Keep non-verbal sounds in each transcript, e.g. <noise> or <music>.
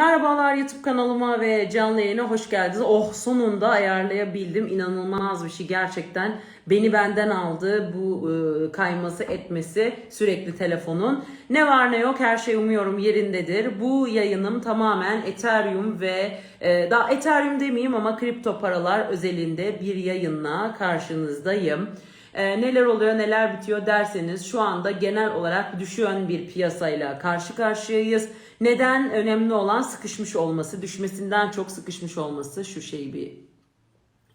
Merhabalar YouTube kanalıma ve canlı yayına hoş geldiniz. Oh sonunda ayarlayabildim. İnanılmaz bir şey gerçekten. Beni benden aldı bu e, kayması etmesi sürekli telefonun. Ne var ne yok her şey umuyorum yerindedir. Bu yayınım tamamen Ethereum ve e, daha Ethereum demeyeyim ama kripto paralar özelinde bir yayınla karşınızdayım. E, neler oluyor neler bitiyor derseniz şu anda genel olarak düşüyen bir piyasayla karşı karşıyayız. Neden? Önemli olan sıkışmış olması, düşmesinden çok sıkışmış olması. Şu şeyi bir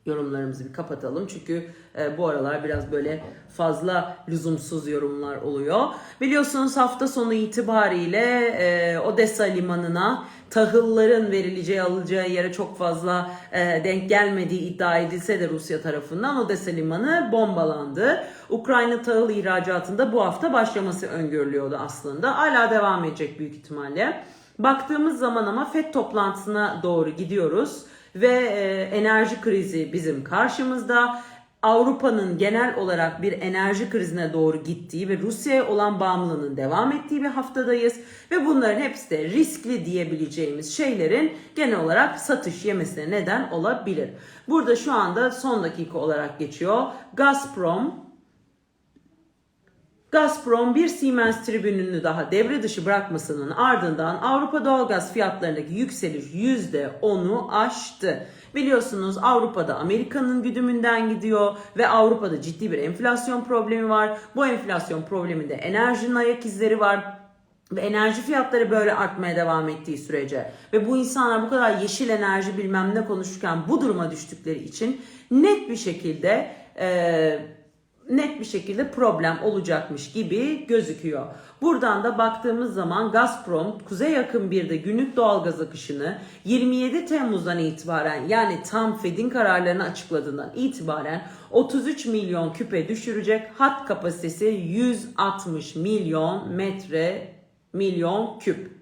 yorumlarımızı bir kapatalım. Çünkü e, bu aralar biraz böyle fazla lüzumsuz yorumlar oluyor. Biliyorsunuz hafta sonu itibariyle e, Odessa limanına tahılların verileceği alınacağı yere çok fazla e, denk gelmediği iddia edilse de Rusya tarafından Odessa limanı bombalandı. Ukrayna tahıl ihracatında bu hafta başlaması öngörülüyordu aslında. Hala devam edecek büyük ihtimalle. Baktığımız zaman ama FED toplantısına doğru gidiyoruz ve e, enerji krizi bizim karşımızda. Avrupa'nın genel olarak bir enerji krizine doğru gittiği ve Rusya'ya olan bağımlılığının devam ettiği bir haftadayız. Ve bunların hepsi de riskli diyebileceğimiz şeylerin genel olarak satış yemesine neden olabilir. Burada şu anda son dakika olarak geçiyor. Gazprom Gazprom bir Siemens tribününü daha devre dışı bırakmasının ardından Avrupa doğalgaz fiyatlarındaki yükseliş %10'u aştı. Biliyorsunuz Avrupa'da Amerika'nın güdümünden gidiyor ve Avrupa'da ciddi bir enflasyon problemi var. Bu enflasyon probleminde enerjinin ayak izleri var. Ve enerji fiyatları böyle artmaya devam ettiği sürece ve bu insanlar bu kadar yeşil enerji bilmem ne konuşurken bu duruma düştükleri için net bir şekilde e, net bir şekilde problem olacakmış gibi gözüküyor. Buradan da baktığımız zaman Gazprom kuzey yakın bir de günlük doğalgaz akışını 27 Temmuz'dan itibaren yani tam Fed'in kararlarını açıkladığından itibaren 33 milyon küpe düşürecek. Hat kapasitesi 160 milyon metre milyon küp.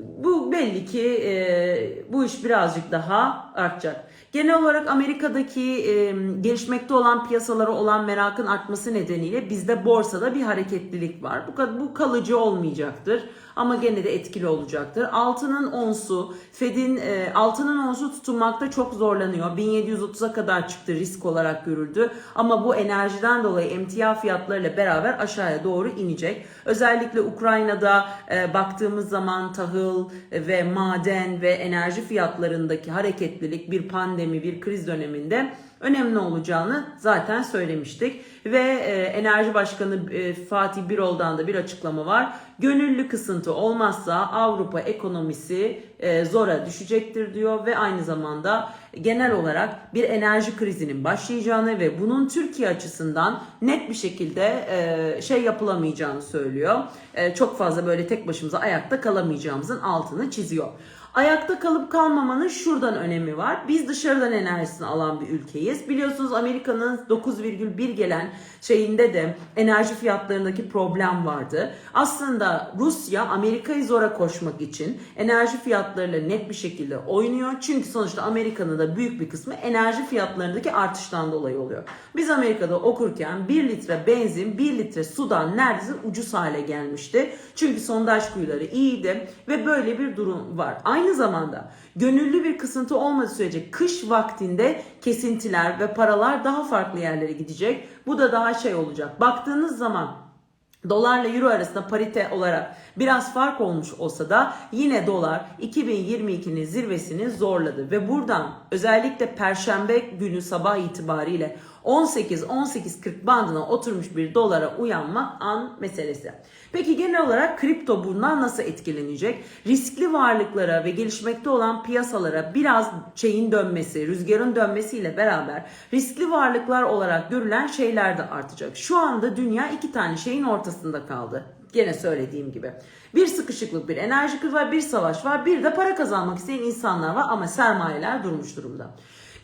Bu belli ki e, bu iş birazcık daha artacak. Genel olarak Amerika'daki e, gelişmekte olan piyasalara olan merakın artması nedeniyle bizde borsada bir hareketlilik var. Bu, bu kalıcı olmayacaktır ama gene de etkili olacaktır. Altının onsu, Fed'in e, altının onsu tutunmakta çok zorlanıyor. 1730'a kadar çıktı risk olarak görüldü. Ama bu enerjiden dolayı emtia fiyatlarıyla beraber aşağıya doğru inecek. Özellikle Ukrayna'da e, baktığımız zaman tahıl ve maden ve enerji fiyatlarındaki hareketlilik bir pandemi, bir kriz döneminde önemli olacağını zaten söylemiştik. Ve e, Enerji Başkanı e, Fatih Birol'dan da bir açıklama var. Gönüllü kısıntı olmazsa Avrupa ekonomisi e, zora düşecektir diyor ve aynı zamanda genel olarak bir enerji krizinin başlayacağını ve bunun Türkiye açısından net bir şekilde e, şey yapılamayacağını söylüyor. E, çok fazla böyle tek başımıza ayakta kalamayacağımızın altını çiziyor. Ayakta kalıp kalmamanın şuradan önemi var. Biz dışarıdan enerjisini alan bir ülkeyiz. Biliyorsunuz Amerika'nın 9,1 gelen şeyinde de enerji fiyatlarındaki problem vardı. Aslında Rusya Amerika'yı zora koşmak için enerji fiyatlarıyla net bir şekilde oynuyor. Çünkü sonuçta Amerika'nın da büyük bir kısmı enerji fiyatlarındaki artıştan dolayı oluyor. Biz Amerika'da okurken 1 litre benzin 1 litre sudan neredeyse ucuz hale gelmişti. Çünkü sondaj kuyuları iyiydi ve böyle bir durum var. Aynı zamanda gönüllü bir kısıntı olmadığı sürece kış vaktinde kesintiler ve paralar daha farklı yerlere gidecek. Bu da daha şey olacak. Baktığınız zaman Dolarla euro arasında parite olarak biraz fark olmuş olsa da yine dolar 2022'nin zirvesini zorladı ve buradan özellikle perşembe günü sabah itibariyle 18-18.40 bandına oturmuş bir dolara uyanmak an meselesi. Peki genel olarak kripto bundan nasıl etkilenecek? Riskli varlıklara ve gelişmekte olan piyasalara biraz şeyin dönmesi, rüzgarın dönmesiyle beraber riskli varlıklar olarak görülen şeyler de artacak. Şu anda dünya iki tane şeyin ortasında kaldı. Gene söylediğim gibi. Bir sıkışıklık, bir enerji krizi var, bir savaş var, bir de para kazanmak isteyen insanlar var ama sermayeler durmuş durumda.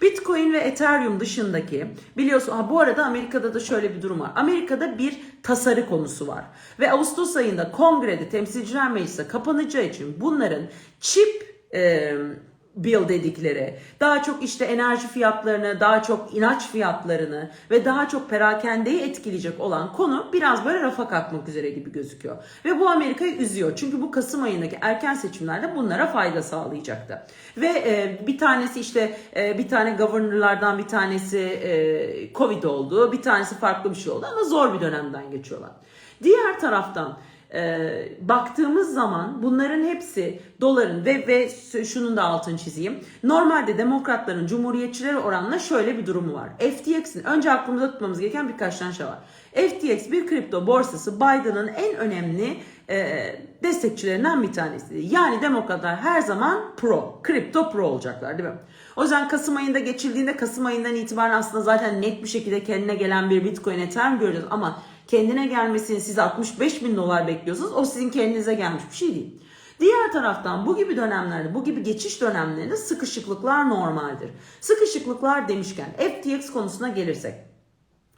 Bitcoin ve Ethereum dışındaki biliyorsun ha bu arada Amerika'da da şöyle bir durum var. Amerika'da bir tasarı konusu var. Ve Ağustos ayında kongrede temsilciler meclisi kapanacağı için bunların çip e, bill dedikleri, daha çok işte enerji fiyatlarını, daha çok inanç fiyatlarını ve daha çok perakendeyi etkileyecek olan konu biraz böyle rafa kalkmak üzere gibi gözüküyor. Ve bu Amerika'yı üzüyor. Çünkü bu Kasım ayındaki erken seçimlerde bunlara fayda sağlayacaktı. Ve e, bir tanesi işte e, bir tane governorlardan bir tanesi e, Covid oldu, bir tanesi farklı bir şey oldu ama zor bir dönemden geçiyorlar. Diğer taraftan e, baktığımız zaman bunların hepsi doların ve ve şunun da altını çizeyim. Normalde demokratların cumhuriyetçileri oranla şöyle bir durumu var. FTX'in önce aklımızda tutmamız gereken birkaç tane şey var. FTX bir kripto borsası Biden'ın en önemli e, destekçilerinden bir tanesi. Yani demokratlar her zaman pro, kripto pro olacaklar değil mi? O yüzden Kasım ayında geçildiğinde Kasım ayından itibaren aslında zaten net bir şekilde kendine gelen bir Bitcoin Ethereum göreceğiz ama kendine gelmesini siz 65 bin dolar bekliyorsunuz. O sizin kendinize gelmiş bir şey değil. Diğer taraftan bu gibi dönemlerde, bu gibi geçiş dönemlerinde sıkışıklıklar normaldir. Sıkışıklıklar demişken FTX konusuna gelirsek.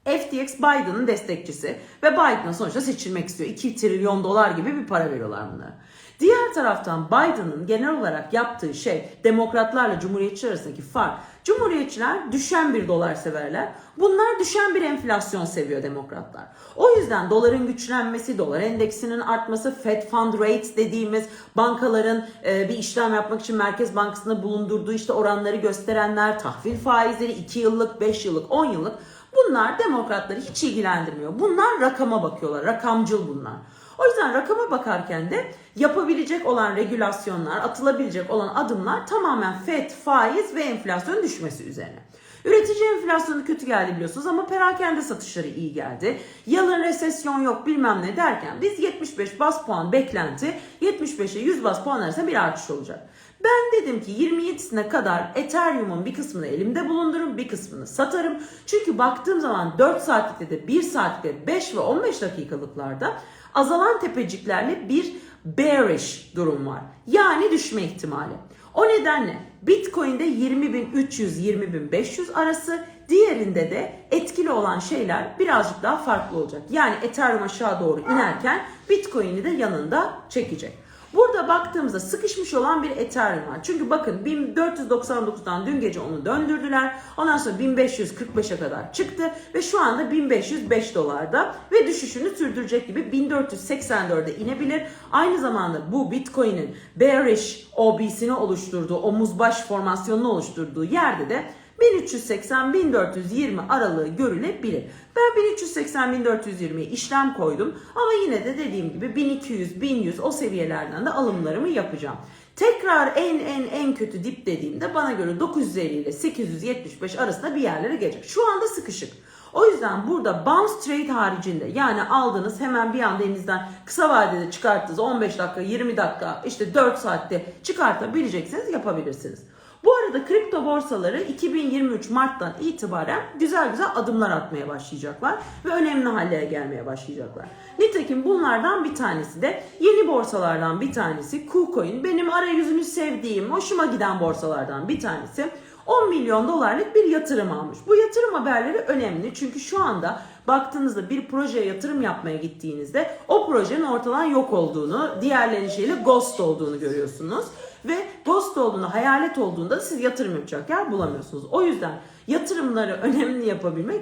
FTX Biden'ın destekçisi ve Biden sonuçta seçilmek istiyor. 2 trilyon dolar gibi bir para veriyorlar bunlara. Diğer taraftan Biden'ın genel olarak yaptığı şey demokratlarla cumhuriyetçiler arasındaki fark. Cumhuriyetçiler düşen bir dolar severler. Bunlar düşen bir enflasyon seviyor demokratlar. O yüzden doların güçlenmesi, dolar endeksinin artması, Fed Fund Rate dediğimiz bankaların e, bir işlem yapmak için Merkez Bankası'nda bulundurduğu işte oranları gösterenler, tahvil faizleri 2 yıllık, 5 yıllık, 10 yıllık bunlar demokratları hiç ilgilendirmiyor. Bunlar rakama bakıyorlar. Rakamcıl bunlar. O yüzden rakama bakarken de yapabilecek olan regülasyonlar, atılabilecek olan adımlar tamamen FED, faiz ve enflasyon düşmesi üzerine. Üretici enflasyonu kötü geldi biliyorsunuz ama perakende satışları iyi geldi. Yalın resesyon yok bilmem ne derken biz 75 bas puan beklenti 75'e 100 bas puan arasında bir artış olacak. Ben dedim ki 27'sine kadar Ethereum'un bir kısmını elimde bulundururum, bir kısmını satarım. Çünkü baktığım zaman 4 saatlikte de 1 saatlikte 5 ve 15 dakikalıklarda azalan tepeciklerle bir bearish durum var. Yani düşme ihtimali. O nedenle Bitcoin'de 20.300-20.500 arası diğerinde de etkili olan şeyler birazcık daha farklı olacak. Yani Ethereum aşağı doğru inerken Bitcoin'i de yanında çekecek. Burada baktığımızda sıkışmış olan bir Ethereum var. Çünkü bakın 1499'dan dün gece onu döndürdüler. Ondan sonra 1545'e kadar çıktı ve şu anda 1505 dolarda ve düşüşünü sürdürecek gibi 1484'e inebilir. Aynı zamanda bu Bitcoin'in bearish OB'sini oluşturduğu, omuz baş formasyonunu oluşturduğu yerde de 1380-1420 aralığı görülebilir. Ben 1380-1420'ye işlem koydum ama yine de dediğim gibi 1200-1100 o seviyelerden de alımlarımı yapacağım. Tekrar en en en kötü dip dediğimde bana göre 950 ile 875 arasında bir yerlere gelecek. Şu anda sıkışık. O yüzden burada bounce trade haricinde yani aldınız hemen bir anda elinizden kısa vadede çıkarttınız 15 dakika 20 dakika işte 4 saatte çıkartabileceksiniz yapabilirsiniz. Bu arada kripto borsaları 2023 Mart'tan itibaren güzel güzel adımlar atmaya başlayacaklar ve önemli hallere gelmeye başlayacaklar. Nitekim bunlardan bir tanesi de yeni borsalardan bir tanesi KuCoin. Benim arayüzünü sevdiğim, hoşuma giden borsalardan bir tanesi. 10 milyon dolarlık bir yatırım almış. Bu yatırım haberleri önemli çünkü şu anda baktığınızda bir projeye yatırım yapmaya gittiğinizde o projenin ortadan yok olduğunu, diğerlerinin şeyle ghost olduğunu görüyorsunuz. Ve ghost olduğunda, hayalet olduğunda siz yatırım yapacak yer bulamıyorsunuz. O yüzden yatırımları <laughs> önemli yapabilmek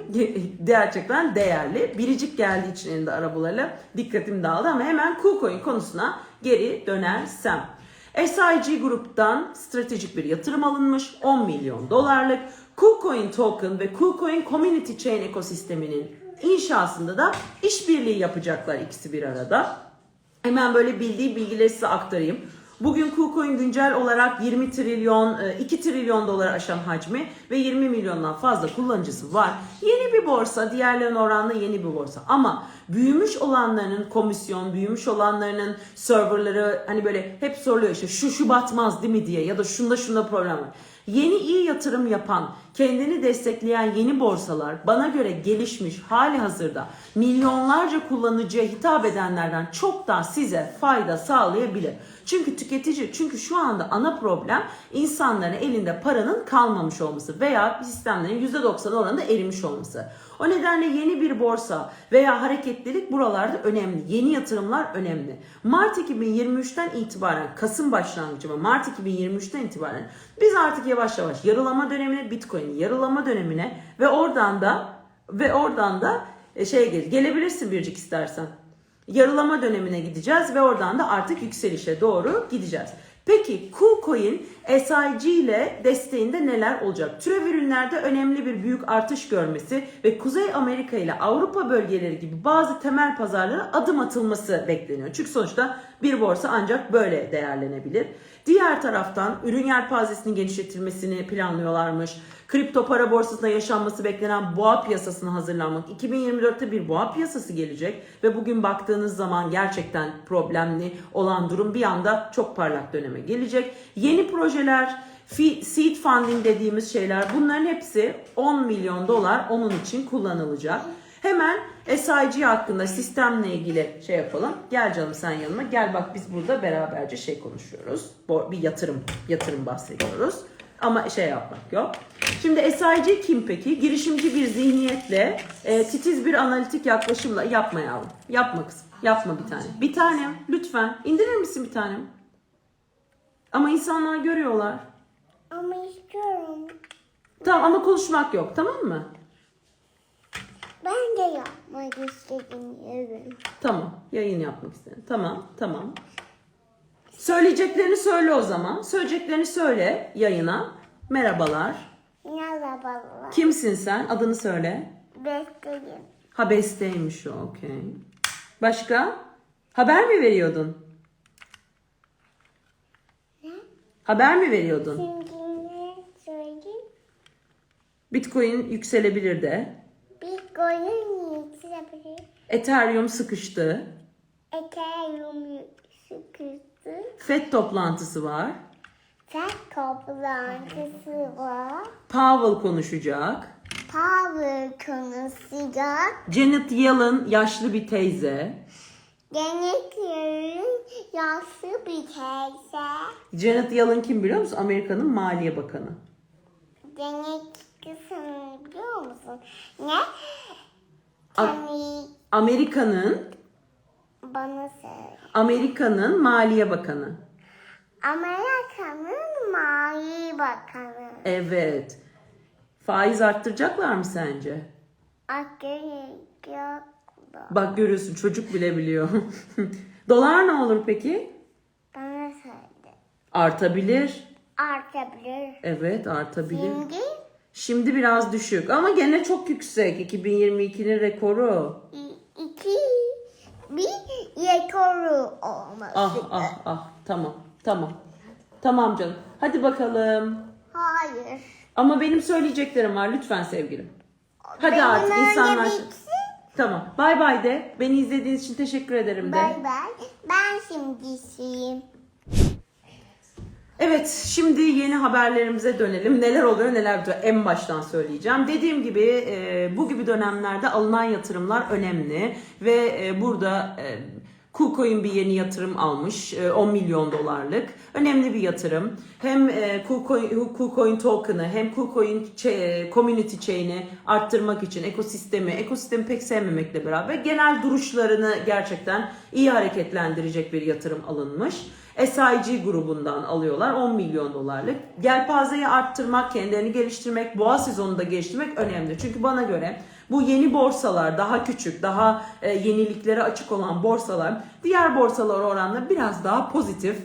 gerçekten değerli. Biricik geldiği için elinde arabalarla dikkatim dağıldı ama hemen KuCoin konusuna geri dönersem. SIG gruptan stratejik bir yatırım alınmış 10 milyon dolarlık. KuCoin token ve KuCoin Community Chain ekosisteminin inşasında da işbirliği yapacaklar ikisi bir arada. Hemen böyle bildiği bilgileri size aktarayım. Bugün KuCoin güncel olarak 20 trilyon, 2 e, trilyon dolar aşan hacmi ve 20 milyondan fazla kullanıcısı var. Yeni bir borsa, diğerlerine oranla yeni bir borsa. Ama büyümüş olanlarının komisyon, büyümüş olanlarının serverları hani böyle hep soruluyor işte şu şu batmaz değil mi diye ya da şunda şunda problem var. Yeni iyi yatırım yapan, kendini destekleyen yeni borsalar bana göre gelişmiş hali hazırda milyonlarca kullanıcıya hitap edenlerden çok daha size fayda sağlayabilir. Çünkü tüketici, çünkü şu anda ana problem insanların elinde paranın kalmamış olması veya sistemlerin %90 oranında erimiş olması. O nedenle yeni bir borsa veya hareketlilik buralarda önemli. Yeni yatırımlar önemli. Mart 2023'ten itibaren, Kasım başlangıcı mı Mart 2023'ten itibaren biz artık yavaş yavaş yarılama dönemine, Bitcoin'in yarılama dönemine ve oradan da ve oradan da şey gel gelebilirsin bircik istersen. Yarılama dönemine gideceğiz ve oradan da artık yükselişe doğru gideceğiz. Peki KuCoin SIG ile desteğinde neler olacak? Türev ürünlerde önemli bir büyük artış görmesi ve Kuzey Amerika ile Avrupa bölgeleri gibi bazı temel pazarlara adım atılması bekleniyor. Çünkü sonuçta bir borsa ancak böyle değerlenebilir. Diğer taraftan ürün yelpazesinin genişletilmesini planlıyorlarmış. Kripto para borsasında yaşanması beklenen boğa piyasasına hazırlanmak. 2024'te bir boğa piyasası gelecek ve bugün baktığınız zaman gerçekten problemli olan durum bir anda çok parlak döneme gelecek. Yeni projeler, seed funding dediğimiz şeyler bunların hepsi 10 milyon dolar onun için kullanılacak. Hemen SIG hakkında sistemle ilgili şey yapalım. Gel canım sen yanıma. Gel bak biz burada beraberce şey konuşuyoruz. Bir yatırım yatırım bahsediyoruz. Ama şey yapmak yok. Şimdi SIG kim peki? Girişimci bir zihniyetle, e, titiz bir analitik yaklaşımla yapma yavrum. Yapma kızım. Yapma bir tane. Bir tanem lütfen. indirir misin bir tanem? Ama insanlar görüyorlar. Ama istiyorum. Tamam ama konuşmak yok tamam mı? Ben de yapmak istediğim Tamam. Yayın yapmak istedim. Tamam, tamam. Söyleyeceklerini söyle o zaman. Söyleyeceklerini söyle yayına. Merhabalar. Merhabalar. Kimsin sen? Adını söyle. Bekleyeyim. Ha besteymiş o. Okey. Başka? Haber mi veriyordun? Haber mi veriyordun? Şimdi söyleyeyim? Bitcoin yükselebilir de. Bir koyun yetişebilir. Ethereum sıkıştı. Ethereum sıkıntı. FED toplantısı var. Tek toplantısı var. Powell konuşacak. Power konuşacak. Janet Yellen yaşlı bir teyze. Deneklerin yaşlı bir teyze. Janet Yellen kim biliyor musun? Amerika'nın Maliye Bakanı. Denek kısmını biliyor musun? Ne? Amerika'nın bana söyle. Amerika'nın Maliye Bakanı. Amerika'nın Mali Bakanı. Evet. Faiz arttıracaklar mı sence? Akıl yok. Bak görüyorsun çocuk bile biliyor. <laughs> Dolar ne olur peki? Bana söyle. Artabilir. Artabilir. Evet artabilir. Şimdi Şimdi biraz düşük ama gene çok yüksek. 2022'nin rekoru. iki bir rekoru olması. Ah ah ah tamam tamam. Tamam canım. Hadi bakalım. Hayır. Ama benim söyleyeceklerim var lütfen sevgilim. Hadi Benim artık önce insanlar... bitsin. Tamam. Bay bay de. Beni izlediğiniz için teşekkür ederim de. Bay bay. Ben şimdi siyim. Evet, şimdi yeni haberlerimize dönelim. Neler oluyor, neler bitiyor en baştan söyleyeceğim. Dediğim gibi e, bu gibi dönemlerde alınan yatırımlar önemli ve e, burada e, KuCoin bir yeni yatırım almış, e, 10 milyon dolarlık. Önemli bir yatırım. Hem e, KuCoin, KuCoin token'ı hem KuCoin ç- community chain'i arttırmak için ekosistemi, ekosistemi pek sevmemekle beraber genel duruşlarını gerçekten iyi hareketlendirecek bir yatırım alınmış. SIG grubundan alıyorlar 10 milyon dolarlık. Gelpazeyi arttırmak, kendilerini geliştirmek, boğa sezonunda geliştirmek önemli. Çünkü bana göre bu yeni borsalar daha küçük, daha e, yeniliklere açık olan borsalar diğer borsalar oranla biraz daha pozitif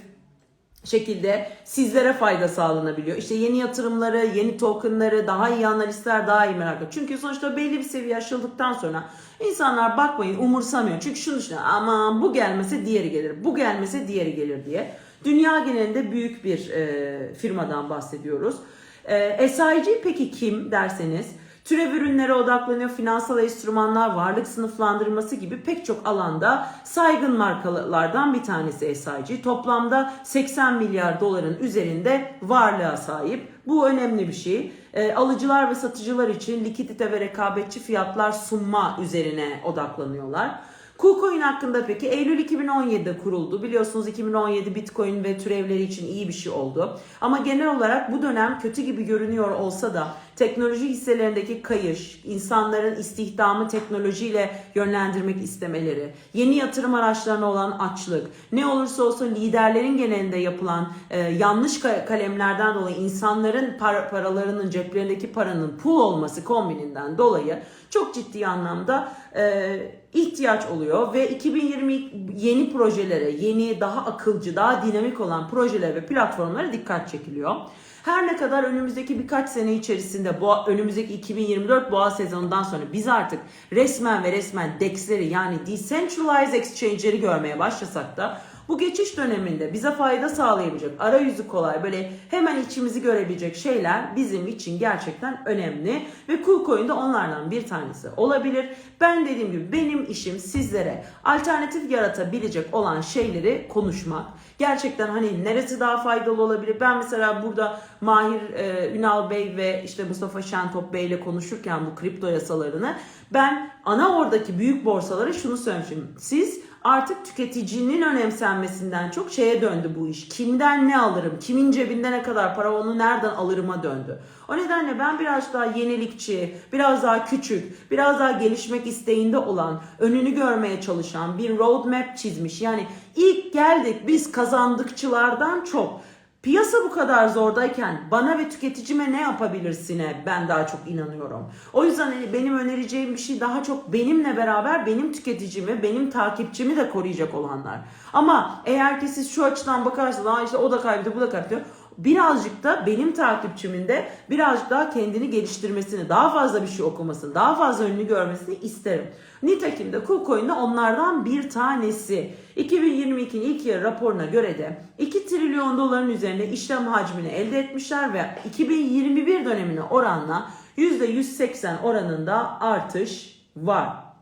şekilde sizlere fayda sağlanabiliyor. İşte yeni yatırımları, yeni tokenları, daha iyi analistler daha iyi merak. Çünkü sonuçta belli bir seviye aşıldıktan sonra insanlar bakmayın umursamıyor. Çünkü şunu düşünüyor aman bu gelmese diğeri gelir, bu gelmese diğeri gelir diye. Dünya genelinde büyük bir e, firmadan bahsediyoruz. E, SIG peki kim derseniz Türev ürünlere odaklanıyor, finansal enstrümanlar, varlık sınıflandırması gibi pek çok alanda saygın markalardan bir tanesi SIG. Toplamda 80 milyar doların üzerinde varlığa sahip. Bu önemli bir şey. E, alıcılar ve satıcılar için likidite ve rekabetçi fiyatlar sunma üzerine odaklanıyorlar. KuCoin hakkında peki Eylül 2017'de kuruldu. Biliyorsunuz 2017 Bitcoin ve türevleri için iyi bir şey oldu. Ama genel olarak bu dönem kötü gibi görünüyor olsa da teknoloji hisselerindeki kayış, insanların istihdamı teknolojiyle yönlendirmek istemeleri, yeni yatırım araçlarına olan açlık, ne olursa olsun liderlerin genelinde yapılan e, yanlış ka- kalemlerden dolayı insanların par- paralarının ceplerindeki paranın pul olması kombininden dolayı çok ciddi anlamda e, ihtiyaç oluyor ve 2020 yeni projelere, yeni daha akılcı, daha dinamik olan projelere ve platformlara dikkat çekiliyor. Her ne kadar önümüzdeki birkaç sene içerisinde bu önümüzdeki 2024 boğa sezonundan sonra biz artık resmen ve resmen DEX'leri yani Decentralized Exchange'leri görmeye başlasak da bu geçiş döneminde bize fayda sağlayabilecek, arayüzü kolay, böyle hemen içimizi görebilecek şeyler bizim için gerçekten önemli. Ve KuCoin de onlardan bir tanesi olabilir. Ben dediğim gibi benim işim sizlere alternatif yaratabilecek olan şeyleri konuşmak. Gerçekten hani neresi daha faydalı olabilir? Ben mesela burada Mahir e, Ünal Bey ve işte Mustafa Şentop Bey ile konuşurken bu kripto yasalarını ben ana oradaki büyük borsalara şunu söylemişim. Siz artık tüketicinin önemsenmesinden çok şeye döndü bu iş. Kimden ne alırım, kimin cebinde ne kadar para onu nereden alırıma döndü. O nedenle ben biraz daha yenilikçi, biraz daha küçük, biraz daha gelişmek isteğinde olan, önünü görmeye çalışan bir roadmap çizmiş. Yani ilk geldik biz kazandıkçılardan çok Piyasa bu kadar zordayken bana ve tüketicime ne yapabilirsine ben daha çok inanıyorum. O yüzden hani benim önereceğim bir şey daha çok benimle beraber benim tüketicimi, benim takipçimi de koruyacak olanlar. Ama eğer ki siz şu açıdan bakarsanız Aa işte o da kaybetti bu da kaybetti. Birazcık da benim takipçimin de birazcık daha kendini geliştirmesini, daha fazla bir şey okumasını, daha fazla önünü görmesini isterim. Nitekim de KuCoin de onlardan bir tanesi. 2022'nin ilk yarı raporuna göre de 2 trilyon doların üzerinde işlem hacmini elde etmişler ve 2021 dönemine oranla %180 oranında artış var.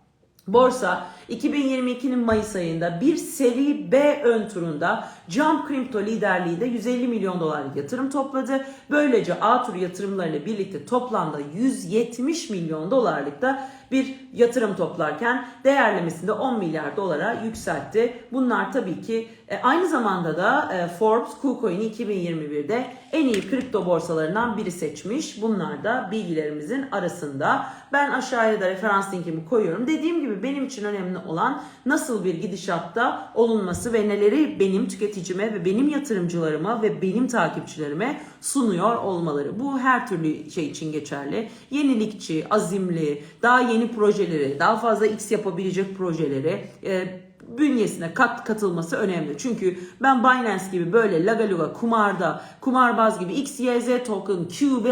Borsa 2022'nin Mayıs ayında bir seri B ön turunda Jump Crypto liderliğinde 150 milyon dolarlık yatırım topladı. Böylece A tur yatırımlarıyla birlikte toplamda 170 milyon dolarlık da bir yatırım toplarken değerlemesinde 10 milyar dolara yükseltti. Bunlar tabii ki e, aynı zamanda da e, Forbes KuCoin'i 2021'de en iyi kripto borsalarından biri seçmiş. Bunlar da bilgilerimizin arasında. Ben aşağıya da referans linkimi koyuyorum. Dediğim gibi benim için önemli olan nasıl bir gidişatta olunması ve neleri benim tüketicime ve benim yatırımcılarıma ve benim takipçilerime sunuyor olmaları. Bu her türlü şey için geçerli. Yenilikçi, azimli, daha yeni projeleri, daha fazla X yapabilecek projeleri e, bünyesine kat katılması önemli. Çünkü ben Binance gibi böyle lagaluga kumarda, kumarbaz gibi X, Y, Z token, Q, B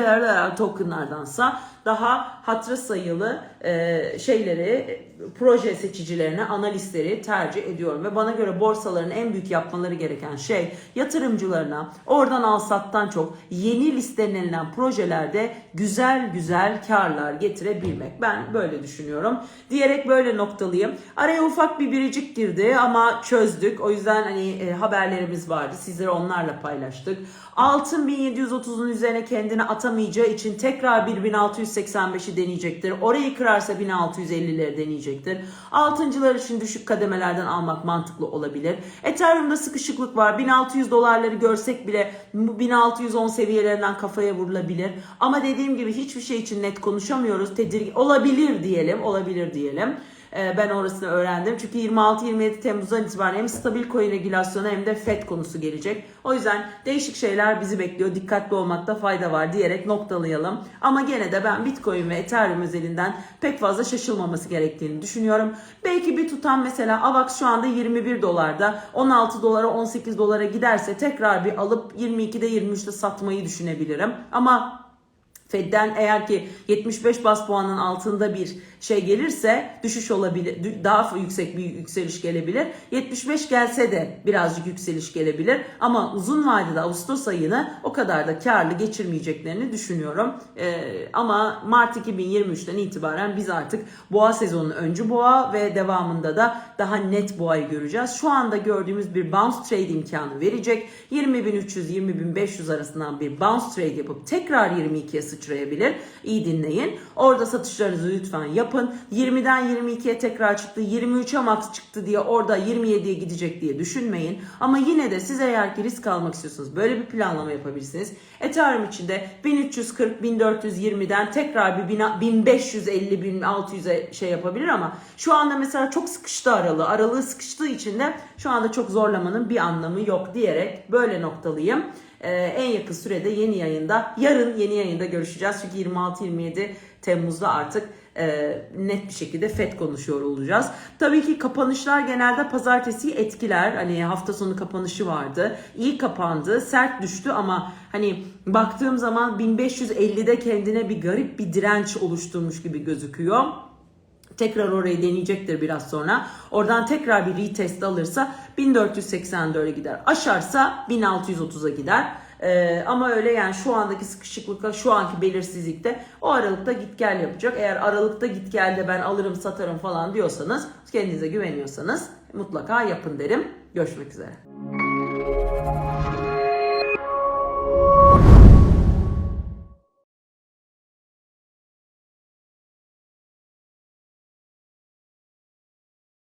tokenlardansa daha hatırı sayılı e, şeyleri, proje seçicilerine, analistleri tercih ediyorum. Ve bana göre borsaların en büyük yapmaları gereken şey yatırımcılarına oradan al sattan çok yeni listelenilen projelerde güzel güzel karlar getirebilmek. Ben böyle düşünüyorum. Diyerek böyle noktalıyım. Araya ufak bir biricik girdi ama çözdük. O yüzden hani e, haberlerimiz vardı. Sizlere onlarla paylaştık. Altın 1730'un üzerine kendini atamayacağı için tekrar 1685'i deneyecektir. Orayı kırarsa 1650'leri deneyecektir. Altıncılar için düşük kademelerden almak mantıklı olabilir. Ethereum'da sıkışıklık var. 1600 dolarları görsek bile bu 1610 seviyelerinden kafaya vurulabilir. Ama dediğim gibi hiçbir şey için net konuşamıyoruz. Tedirgin olabilir diyelim. Olabilir diyelim. Ee, Ben orasını öğrendim. Çünkü 26-27 Temmuz'dan itibaren hem stabil coin regülasyonu hem de FED konusu gelecek. O yüzden değişik şeyler bizi bekliyor. Dikkatli olmakta fayda var diyerek noktalayalım. Ama gene de ben Bitcoin ve Ethereum özelinden pek fazla şaşılmaması gerektiğini düşünüyorum. Belki bir tutan mesela AVAX şu anda 21 dolarda 16 dolara 18 dolara giderse tekrar bir alıp 22'de 23'te satmayı düşünebilirim. Ama Fed'den eğer ki 75 bas puanın altında bir şey gelirse düşüş olabilir, daha yüksek bir yükseliş gelebilir. 75 gelse de birazcık yükseliş gelebilir. Ama uzun vadede Ağustos ayını o kadar da karlı geçirmeyeceklerini düşünüyorum. Ee, ama Mart 2023'ten itibaren biz artık boğa sezonunun öncü boğa ve devamında da daha net boğayı göreceğiz. Şu anda gördüğümüz bir bounce trade imkanı verecek. 20.300-20.500 arasından bir bounce trade yapıp tekrar 22'ye sıçrayacak sıçrayabilir. İyi dinleyin. Orada satışlarınızı lütfen yapın. 20'den 22'ye tekrar çıktı. 23'e max çıktı diye orada 27'ye gidecek diye düşünmeyin. Ama yine de siz eğer ki risk almak istiyorsanız böyle bir planlama yapabilirsiniz. Ethereum içinde 1340 1420'den tekrar bir 1550 1600'e şey yapabilir ama şu anda mesela çok sıkıştı aralığı. Aralığı sıkıştığı için de şu anda çok zorlamanın bir anlamı yok diyerek böyle noktalıyım. Ee, en yakın sürede yeni yayında yarın yeni yayında görüşeceğiz. Çünkü 26-27 Temmuz'da artık e, net bir şekilde FED konuşuyor olacağız. Tabii ki kapanışlar genelde pazartesiyi etkiler. Hani hafta sonu kapanışı vardı. İyi kapandı. Sert düştü ama hani baktığım zaman 1550'de kendine bir garip bir direnç oluşturmuş gibi gözüküyor. Tekrar orayı deneyecektir biraz sonra. Oradan tekrar bir retest alırsa 1484'e gider. Aşarsa 1630'a gider. Ee, ama öyle yani şu andaki sıkışıklıkla şu anki belirsizlikte o aralıkta git gel yapacak. Eğer aralıkta git gelde ben alırım satarım falan diyorsanız kendinize güveniyorsanız mutlaka yapın derim. Görüşmek üzere.